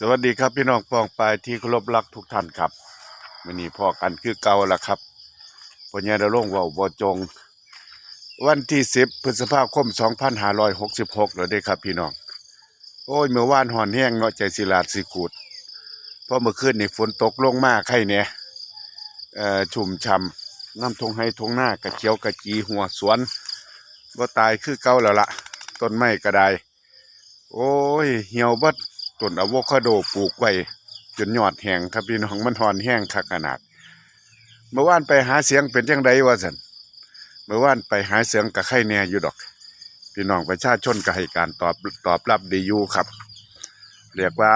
สวัสดีครับพี่น้องปองปายที่เคารพรักทุกท่านครับวันนี้พอกันคือเก่าละครับปัญญาดาลงว่าบอจง วันที่สิบพฤษภาคมสองพันห้าร้อยหกสิบหกแล้วเด้ครับพี่น้อง โอ้ยเมื่อวานหอนแห้งเนาะใจสิลาดสิขูดเพราะเมื่อคืนนี่ฝนตกลงมาใครเนี่ยชุ่มช่ำน้ำทงให้ทงหน้ากระเจียวกระจีหัวสวนว่าตายคือเก่าแล้วละต้นไม้ก็ไดโอ้ยเหี่ยวบด ต้นอะโวคาโดปลูกไว้จนยอดแห้งครับพี่น้องมันหอนแห้งคักขนาด เมื่อวานไปหาเสียงเป็นจังไดวะสันเมื่อวานไปหาเสียงกับไข่แน่อยู่ดอก พี่น้องประชาชนก็ให้การตอบตอบรับดีอยู่ครับ เรียกว่า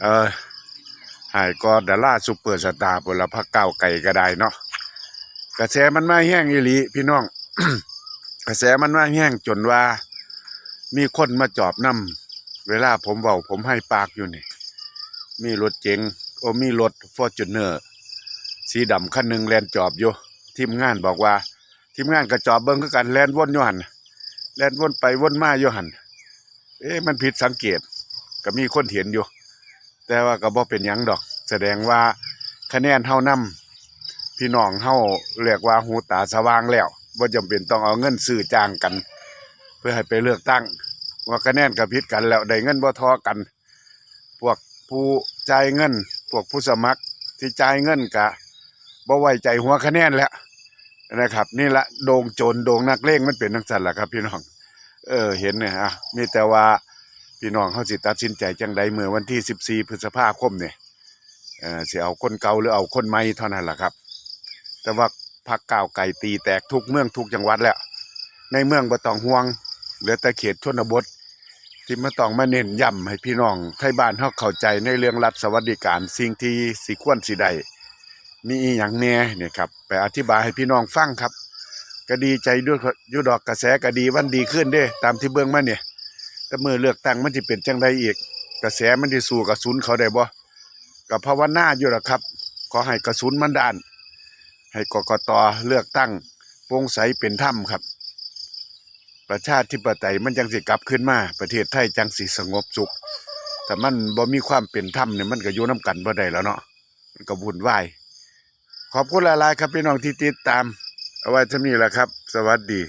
เออหายก็ดาราซูเปอร์สตาร์บนละพักเก้าไก่ก็ได้เนาะกระแสมันมาแห้งอีหลีพี่น้อง กระแสมันมาแห้งจนว่า มีคนมาจอบนำ เวลาผมเว้าผมให้ปากอยู่นี่ มีรถเก๋งโอ้มีรถฟอร์จูเนอร์สีดำคันหนึ่งแลนจอบอยู่ทีมงานบอกว่า ทีมงานก็จอบเบิ้งคือกันแลนวนอยู่หันแลนวนไปวนมาอยู่หันเอ๊ะมันผิดสังเกตก็มีคนเห็นอยู่ แต่ว่าก็บ่เป็นยังดอก แสดงว่าคะแนนเฮานำพี่น้องเฮาเรียกว่าหูตาสว่างแล้วบ่าจำเป็นต้องเอาเงินซื้อจ้างกัน เพื่อให้ไปเลือกตั้ง ว่าคะแนนกับพิษกันแล้วได้เงินบ่ทอกัน พวกผู้จ่ายเงิน พวกผู้สมัครที่จ่ายเงินกะบ่ไว้ใจหัวคะแนนแล้วนะครับ นี่ละโดงโจรโดงนักเลงมันเป็นทังสันละครับ พี่น้อง เออเห็นเนี่ยฮะมีแต่ว่าพี่น้องเขาสิตัดสินใจจังใดเมื่อวันที่ 14 พฤษภาคมเนี่ยเออสิเอาคนเก่าหรือเอาคนใหม่เท่านั้นล่ะครับ แต่ว่าพักก้าวไก่ตีแตกทุกเมืองทุกจังหวัดแล้ว ในเมืองบ่ต้องห่วง เหลือแต่เขตชนบท ที่มาต้องมาเน้นย้ำให้พี่น้องไทยบ้านเฮาเข้าใจในเรื่องรัฐสวัสดิการ สิ่งที่สิควรสิได้มีอีหยังแน่เนี่ยครับไปอธิบายให้พี่น้องฟังครับ ก็ดีใจด้วยยู่ดอกกระแสก็ดีวันดีขึ้นเด้ ตามที่เบิ่งมาเนี่ยแต่มือเลือกตั้งมันสิเป็นจังไดอีก กระแสมันสิสู้กับศูนเขาได้บ่ก็ภาวนาอยู่ละครับ ขอให้กระสุนมันด้าน ให้กกตเลือกตั้งโปร่งใสเป็นธรรมครับ ประชาธิปไตยมันจังสิกลับขึ้นมา ประเทศไทยจังสิสงบสุขแต่มันบ่มีความเป็นธรรมเนี่ยมันก็อยู่น้กันบ่ได้แล้วเนาะมันก็วุ่นวายขอบคุณหลายๆครับพี่น้องที่ติดตาม เอาไว้เท่านี้แหละครับ สวัสดี